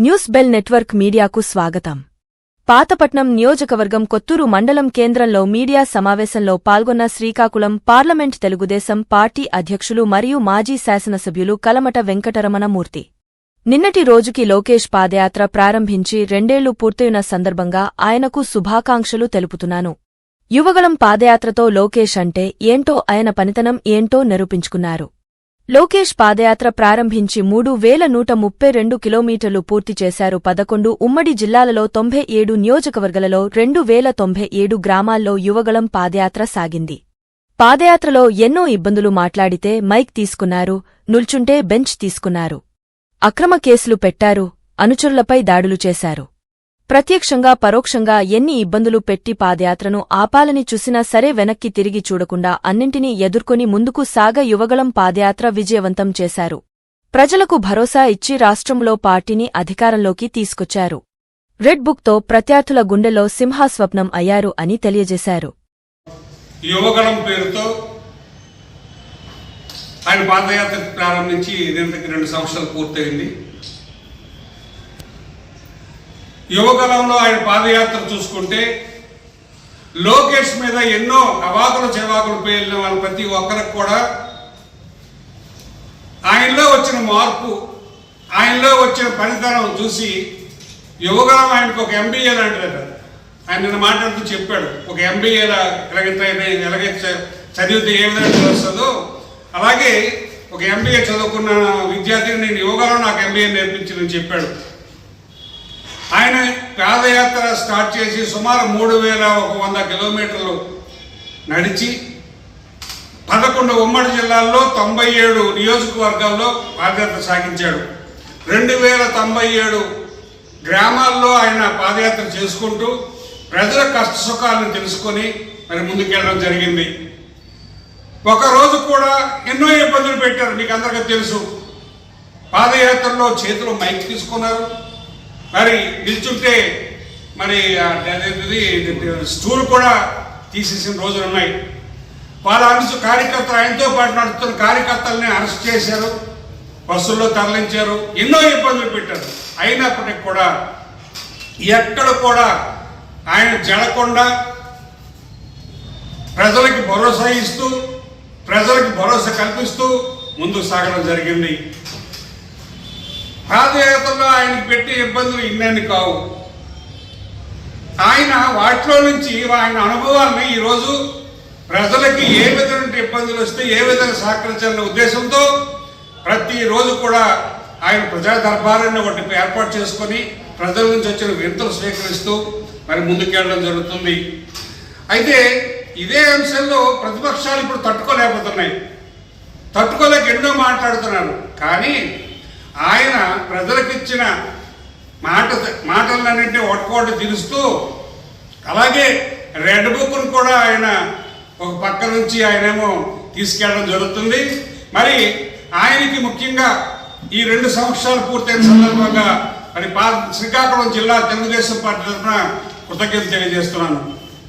News bell network మీడియాకు స్వాగతం. పాతపట్నం నియోజకవర్గం కొత్తూరు మండలం కేంద్రంలో మీడియా సమావేశంలో పాల్గొన్న శ్రీకాకుళం పార్లమెంట్ తెలుగుదేశం పార్టీ అధ్యక్షులు మరియు మాజీ శాసనసభ్యులు కలమట వెంకటరమణమూర్తి. నిన్నటి రోజుకి లోకేష్ పాదయాత్ర ప్రారంభించి రెండేళ్ళు పూర్తయిన సందర్భంగా ఆయనకు శుభాకాంక్షలు తెలుపుతున్నాను. యువగళం పాదయాత్రతో లోకేష్ అంటే ఏంటో ఆయన పనితనం ఏంటో నిరూపించుకున్నారు. లోకేష్ పాదయాత్ర ప్రారంభించి మూడు వేల నూట ముప్పై రెండు కిలోమీటర్లు పూర్తి చేశారు. పదకొండు ఉమ్మడి జిల్లాలలో తొంభై ఏడు నియోజకవర్గాలలో రెండు వేల తొంభై ఏడు గ్రామాల్లో యువగళం పాదయాత్ర సాగింది. పాదయాత్రలో ఎన్నో ఇబ్బందులు మాట్లాడితే మైక్ తీసుకున్నారు నుల్చుంటే బెంచ్ తీసుకున్నారు. అక్రమ కేసులు పెట్టారు అనుచరులపై దాడులు చేశారు. ప్రత్యక్షంగా పరోక్షంగా ఎన్ని ఇబ్బందులు పెట్టి పాదయాత్రను ఆపాలని చూసినా సరే వెనక్కి తిరిగి చూడకుండా అన్నింటినీ ఎదుర్కొని ముందుకు సాగ యువగళం పాదయాత్ర విజయవంతం చేశారు. ప్రజలకు భరోసా ఇచ్చి రాష్ట్రంలో పార్టీని అధికారంలోకి తీసుకొచ్చారు. రెడ్ బుక్తో ప్రత్యర్థుల గుండెలో సింహాస్వప్నం అయ్యారు అని తెలియజేశారు. యువగణం పేరుతో ఆయన పాదయాత్ర ప్రారంభించి రెండు సంవత్సరాలు పూర్తయింది. యువగలంలో ఆయన పాదయాత్ర చూసుకుంటే లోకేష్ మీద ఎన్నో అవాకులు చెవాకులు పేలిన వాళ్ళ ప్రతి ఒక్కరికి కూడా ఆయనలో వచ్చిన మార్పు ఆయనలో వచ్చిన పనితనం చూసి యువగలం ఆయనకు ఒక ఎంబీఏ లాంటిదట ఆయన నిన్న మాట్లాడుతూ చెప్పాడు ఒక ఎంబీఏలా ఎలాగైతే ఎలాగైతే చదివితే ఏ విధంగా వస్తుందో అలాగే ఒక ఎంబీఏ చదువుకున్న విద్యార్థిని నేను యోగాలో నాకు ఎంబీఏ నేర్పించిందని చెప్పాడు. ఆయన పాదయాత్ర స్టార్ట్ చేసి సుమారు మూడు వేల ఒక వంద కిలోమీటర్లు నడిచి పదకొండు ఉమ్మడి జిల్లాల్లో తొంభై ఏడు నియోజకవర్గాల్లో పాదయాత్ర సాగించాడు. రెండు వేల తొంభై ఏడు గ్రామాల్లో ఆయన పాదయాత్ర చేసుకుంటూ ప్రజల కష్ట సుఖాలను తెలుసుకొని మరి ముందుకెళ్ళడం జరిగింది. ఒక రోజు కూడా ఎన్నో ఇబ్బందులు పెట్టారు మీకు అందరికీ తెలుసు. పాదయాత్రలో చేతిలో మైక్ తీసుకున్నారు. మరి నిల్చుంటే మరి స్టూలు స్టూల్ కూడా తీసేసిన రోజులు ఉన్నాయి. వాళ్ళ అనుసు కార్యకర్తలు ఆయనతో పాటు నడుస్తున్న కార్యకర్తలని అరెస్ట్ చేశారు బస్సుల్లో తరలించారు ఎన్నో ఇబ్బందులు పెట్టారు. అయినప్పటికీ కూడా ఎక్కడ కూడా ఆయన జడకుండా ప్రజలకి భరోసా ఇస్తూ ప్రజలకు భరోసా కల్పిస్తూ ముందుకు సాగడం జరిగింది. పాదయాత్రలో ఆయనకు పెట్టే ఇబ్బందులు ఇన్నన్ని కావు. ఆయన వాటిలో నుంచి ఆయన అనుభవాన్ని ఈరోజు ప్రజలకి ఏ విధమైన ఇబ్బందులు వస్తే ఏ విధంగా సహకరించాలనే ఉద్దేశంతో ప్రతిరోజు కూడా ఆయన ప్రజా దర్బారాన్ని ఒకటి ఏర్పాటు చేసుకొని ప్రజల నుంచి వచ్చిన వింతలు స్వీకరిస్తూ మరి ముందుకెళ్ళడం జరుగుతుంది. అయితే ఇదే అంశంలో ప్రతిపక్షాలు ఇప్పుడు తట్టుకోలేకపోతున్నాయి. తట్టుకోలేక ఎన్నో మాట్లాడుతున్నారు. కానీ ఆయన ప్రజలకిచ్చిన మాట మాటలన్నింటినీ ఒట్టుకోటి తీరుస్తూ అలాగే రెడ్ బుక్ను కూడా ఆయన ఒక పక్క నుంచి ఆయనేమో తీసుకెళ్ళడం జరుగుతుంది. మరి ఆయనకి ముఖ్యంగా ఈ రెండు సంవత్సరాలు పూర్తయిన సందర్భంగా మరి పా శ్రీకాకుళం జిల్లా తెలుగుదేశం పార్టీ తరఫున కృతజ్ఞత తెలియజేస్తున్నాను.